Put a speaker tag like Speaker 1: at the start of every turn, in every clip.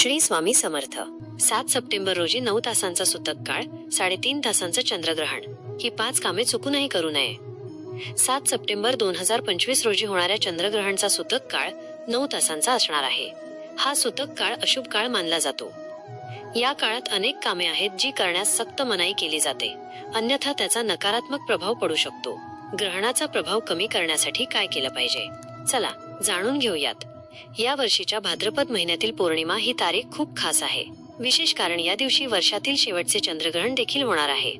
Speaker 1: श्री स्वामी समर्थ. सात सप्टेंबर रोजी नऊ तासांचा सुतक काळ साडेतीन तासांचं चंद्रग्रहण. ही पाच कामे चुकूनही करू नये. सात सप्टेंबर दोन हजार पंचवीस रोजी होणाऱ्या चंद्रग्रहणचा सुतक काळ नऊ तासांचा असणार आहे. हा सुतक काळ अशुभ काळ मानला जातो. या काळात अनेक कामे आहेत जी करण्यास सक्त मनाई केली जाते. अन्यथा त्याचा नकारात्मक प्रभाव पडू शकतो. ग्रहणाचा प्रभाव कमी करण्यासाठी काय केलं पाहिजे? चला जाणून घेऊयात. या वर्षीच्या भाद्रपद महिन्यातील पौर्णिमा ही तारीख खूप खास आहे. विशेष कारण या दिवशी वर्षातील शेवटचे चंद्रग्रहण देखील होणार आहे.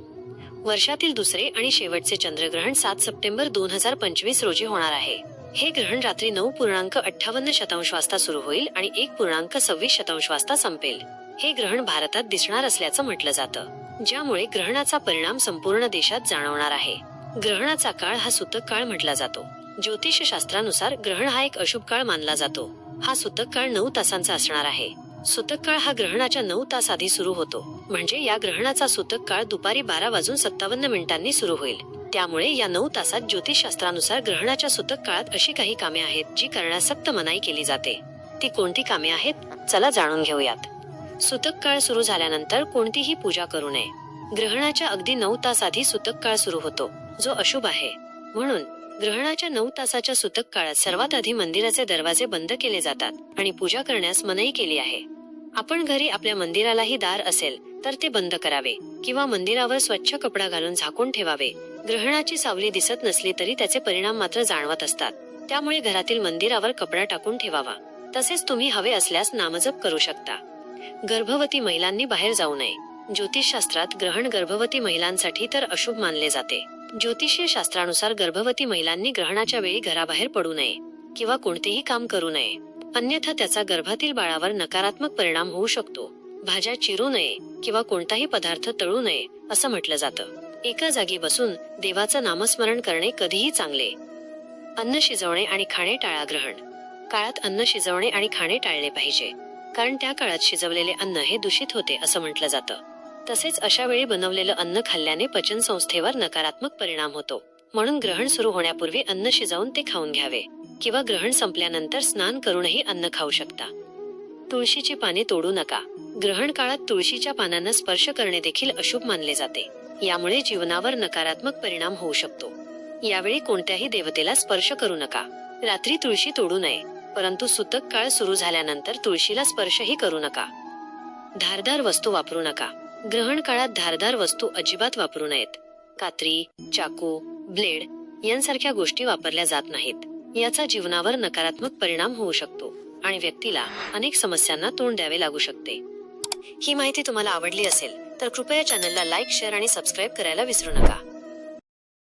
Speaker 1: वर्षातील दुसरे आणि शेवटचे चंद्रग्रहण सात सप्टेंबर दोन हजार पंचवीस रोजी होणार आहे. हे ग्रहण रात्री नऊ पूर्णांक अठ्ठावन्न शतांश वाजता सुरू होईल आणि एक पूर्णांक सव्वीस शतांश वाजता संपेल. हे ग्रहण भारतात दिसणार असल्याचं म्हटलं जातं. ज्यामुळे ग्रहणाचा परिणाम संपूर्ण देशात जाणवणार आहे. ग्रहणाचा काळ हा सुतक काळ म्हटला जातो. ज्योतिष शास्त्रानुसार ग्रहण हा एक अशुभ काळ मानला जातो. हा सुतक काळ नऊ तासांचा असणार आहे. सुतक काळ हा ग्रहणाच्या नऊ तास आधी सुरू होतो. म्हणजे या ग्रहणाचा सुतक काळ दुपारी बारा वाजून सत्तावन्न मिनिटांनी सुरू होईल. त्यामुळे या नऊ तासात ज्योतिषशास्त्रानुसार ग्रहणाच्या सुतक काळात अशी काही कामे आहेत जी करण्यास सक्त मनाई केली जाते. ती कोणती कामे आहेत? चला जाणून घेऊयात. सुतक काळ सुरू झाल्यानंतर कोणतीही पूजा करू नये. ग्रहणाच्या अगदी नऊ तास आधी सुतक काळ सुरू होतो जो अशुभ आहे. म्हणून ग्रहणाच्या नऊ तासाच्या सुतक काळात सर्वात आधी मंदिराचे दरवाजे बंद केले जातात आणि पूजा करण्यास मनाई केली आहे. आपण घरी आपल्या मंदिरालाही दार असेल तर ते बंद करावे किंवा मंदिरावर स्वच्छ कपडा घालून झाकून ठेवावे. ग्रहणाची सावली दिसत नसली तरी त्याचे परिणाम मात्र जाणवत असतात. त्यामुळे घरातील मंदिरावर कपडा टाकून ठेवावा. तसेच तुम्ही हवे असल्यास नामजप करू शकता. गर्भवती महिलांनी बाहेर जाऊ नये. ज्योतिषशास्त्रात ग्रहण गर्भवती महिलांसाठी तर अशुभ मानले जाते. ज्योतिषीय शास्त्रानुसार गर्भवती महिलांनी ग्रहणाच्या वेळी घराबाहेर पडू नये किंवा कोणतेही काम करू नये. अन्यथा त्याचा गर्भातील बाळावर नकारात्मक परिणाम होऊ शकतो. भाज्या चिरू नये किंवा कोणताही पदार्थ तळू नये असं म्हटलं जातं. एका जागी बसून देवाचं नामस्मरण करणे कधीही चांगले. अन्न शिजवणे आणि खाणे टाळा ग्रहण. काळात अन्न शिजवणे आणि खाणे टाळले पाहिजे. कारण त्या काळात शिजवलेले अन्न हे दूषित होते असं म्हटलं जातं. तसेच अशा वेळी बनवलेलं अन्न खाल्ल्याने पचन संस्थेवर नकारात्मक परिणाम होतो. म्हणून ग्रहण सुरू होण्यापूर्वी अन्न शिजवून ते खाऊन घ्यावे किंवा ग्रहण संपल्यानंतर स्नान करूनही अन्न खाऊ शकता. तुळशीची पाने तोडू नका. ग्रहण काळात तुळशीच्या पानांना स्पर्श करणे देखील अशुभ मानले जाते. यामुळे जीवनावर नकारात्मक परिणाम होऊ शकतो. यावेळी कोणत्याही देवतेला स्पर्श करू नका. रात्री तुळशी तोडू नये परंतु सुतक काळ सुरू झाल्यानंतर तुळशीला स्पर्शही करू नका. धारदार वस्तू वापरू नका. ग्रहण काळात धारदार वस्तू अजिबात वापरू नयेत. कात्री चाकू ब्लेड यांसारख्या गोष्टी वापरल्या जात नाहीत. याचा जीवनावर नकारात्मक परिणाम होऊ शकतो आणि व्यक्तीला अनेक समस्यांना तोंड द्यावे लागू शकते. ही माहिती तुम्हाला आवडली असेल तर कृपया चॅनलला लाईक शेअर आणि सबस्क्राईब करायला विसरू नका.